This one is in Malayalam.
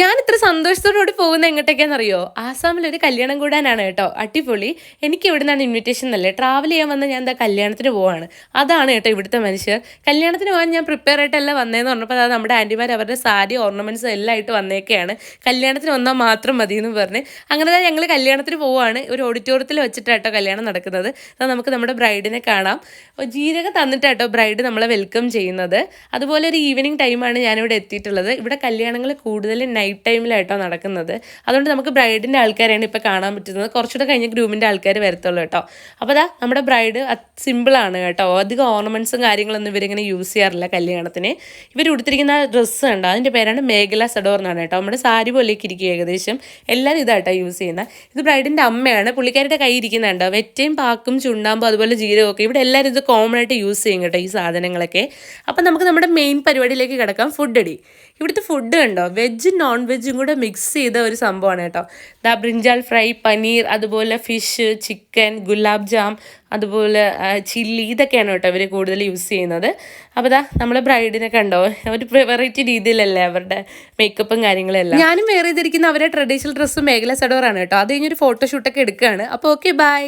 ഞാൻ ഇത്ര സന്തോഷത്തോടുകൂടി പോകുന്ന എങ്ങോട്ടേക്കാണെന്നറിയോ ആസാമിൽ ഒരു കല്യാണം കൂടാനാണ് കേട്ടോ. അടിപൊളി. എനിക്ക് ഇവിടെ നിന്നാണ് ഇൻവിറ്റേഷൻ എന്നല്ലേ ട്രാവൽ ചെയ്യാൻ വന്ന ഞാൻ എന്താ കല്യാണത്തിന് പോവാണ്. അതാണ് കേട്ടോ ഇവിടുത്തെ മനുഷ്യർ. കല്യാണത്തിന് പോകാൻ ഞാൻ പ്രിപ്പയർ ആയിട്ടല്ല വന്നതെന്ന് പറഞ്ഞപ്പോൾ അതായത് നമ്മുടെ ആന്റിമാർ അവരുടെ സാരി ഓർണമെന്റ്സ് എല്ലാം ആയിട്ട് വന്നേക്കെയാണ്. കല്യാണത്തിന് വന്നാൽ മാത്രം മതി എന്ന് പറഞ്ഞ്. അങ്ങനെ തന്നെ ഞങ്ങൾ കല്യാണത്തിന് പോവുകയാണ് ഒരു ഓഡിറ്റോറിയത്തിൽ വെച്ചിട്ടാട്ടോ കല്യാണം നടക്കുന്നത്. അത് നമുക്ക് നമ്മുടെ ബ്രൈഡിനെ കാണാം. ജീരക തന്നിട്ടാട്ടോ ബ്രൈഡ് നമ്മളെ വെൽക്കം ചെയ്യുന്നത്. അതുപോലെ ഒരു ഈവനിങ് ടൈമാണ് ഞാനിവിടെ എത്തിയിട്ടുള്ളത്. ഇവിടെ കല്യാണങ്ങൾ കൂടുതലും നൈറ്റ് ടൈമിലായിട്ടോ നടക്കുന്നത്. അതുകൊണ്ട് നമുക്ക് ബ്രൈഡിന്റെ ആൾക്കാരെയാണ് ഇപ്പോൾ കാണാൻ പറ്റുന്നത്. കുറച്ചുകൂടെ കഴിഞ്ഞ് ഗ്രൂമിന്റെ ആൾക്കാർ വരത്തുള്ളൂ കേട്ടോ അപ്പോൾ അതാ നമ്മുടെ ബ്രൈഡ് സിമ്പിളാണ് കേട്ടോ അധികം ഓർണമെന്റ്സും കാര്യങ്ങളൊന്നും ഇവരിങ്ങനെ യൂസ് ചെയ്യാറില്ല കല്യാണത്തിന്. ഇവർ ഉടുത്തിരിക്കുന്ന ഡ്രസ്സ് ഉണ്ട് അതിന്റെ പേരാണ് മേഖല സഡോർ എന്നാണ് കേട്ടോ നമ്മുടെ സാരി പോലെയൊക്കെ ഇരിക്കും ഏകദേശം. എല്ലാവരും ഇതായിട്ടാണ് യൂസ് ചെയ്യുന്നത് ഇത് ബ്രൈഡിന്റെ അമ്മയാണ്. പുള്ളിക്കാരുടെ കൈ ഇരിക്കുന്നുണ്ടോ വെറ്റയും പാക്കും ചുണ്ണാമ്പും അതുപോലെ ജീരകമൊക്കെ ഇവിടെ എല്ലാവരും ഇത് കോമൺ ആയിട്ട് യൂസ് ചെയ്യും കേട്ടോ ഈ സാധനങ്ങളൊക്കെ. അപ്പം നമുക്ക് നമ്മുടെ മെയിൻ പരിപാടിയിലേക്ക് കിടക്കാം. ഫുഡ് അടി. ഇവിടുത്തെ ഫുഡ് കണ്ടോ? വെജ് നോൺ വെജും കൂടെ മിക്സ് ചെയ്ത ഒരു സംഭവമാണ് കേട്ടോ. ദാ ബ്രിഞ്ചാൽ ഫ്രൈ പനീർ അതുപോലെ ഫിഷ് ചിക്കൻ ഗുലാബ് ജാം അതുപോലെ ചില്ലി ഇതൊക്കെയാണ് കേട്ടോ അവർ കൂടുതൽ യൂസ് ചെയ്യുന്നത്. അപ്പോൾ ദാ നമ്മളെ ബ്രൈഡിനെ കണ്ടോ? ഒരു വെറൈറ്റി രീതിയിലല്ലേ അവരുടെ മേക്കപ്പും കാര്യങ്ങളും എല്ലാം ഞാനും വേറെ ചെയ്തിരിക്കുന്ന അവരുടെ ട്രഡീഷണൽ ഡ്രസ്സും മേഖല സഡോറാണ് കേട്ടോ. അത് കഴിഞ്ഞൊരു ഫോട്ടോഷൂട്ടൊക്കെ എടുക്കുകയാണ്. അപ്പോൾ ഓക്കെ ബൈ